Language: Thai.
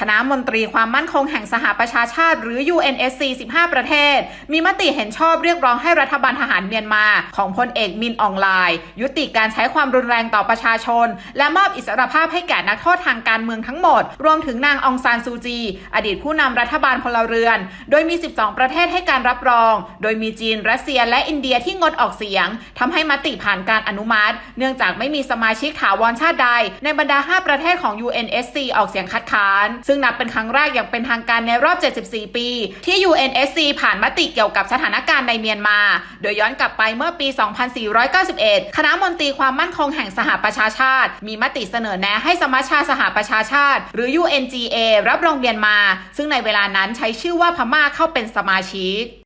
คณะมนตรีความมั่นคงแห่งสหประชาชาติ หรือ UNSC 15 ประเทศ มีมติเห็นชอบเรียกร้องให้รัฐบาลทหารเมียนมา ของพลเอกมินอองไลน์ ยุติการใช้ความรุนแรงต่อประชาชน และมอบอิสรภาพให้แก่นักโทษทางการเมืองทั้งหมด รวมถึงนางองซานซูจี อดีตผู้นำรัฐบาลพลเรือน โดยมี 12 ประเทศให้การรับรอง โดยมีจีนรัสเซียและอินเดียที่งดออกเสียงทำให้มติผ่านการอนุมัติ เนื่องจากไม่มีสมาชิกถาวรชาติใด ในบรรดา 5 ประเทศของ UNSC ออกเสียงคัดค้านซึ่งนับเป็นครั้งแรกอย่างเป็นทางการในรอบ 74 ปี ที่ UNSC ผ่านมติเกี่ยวกับสถานการณ์ในเมียนมา โดยย้อนกลับไปเมื่อปี 2491 คณะมนตรีความมั่นคงแห่งสหประชาชาติ มีมติเสนอแนะให้สมัชชาสหประชาชาติ หรือ UNGA รับรองเมียนมา ซึ่งในเวลานั้นใช้ชื่อว่าพม่าเข้าเป็นสมาชิก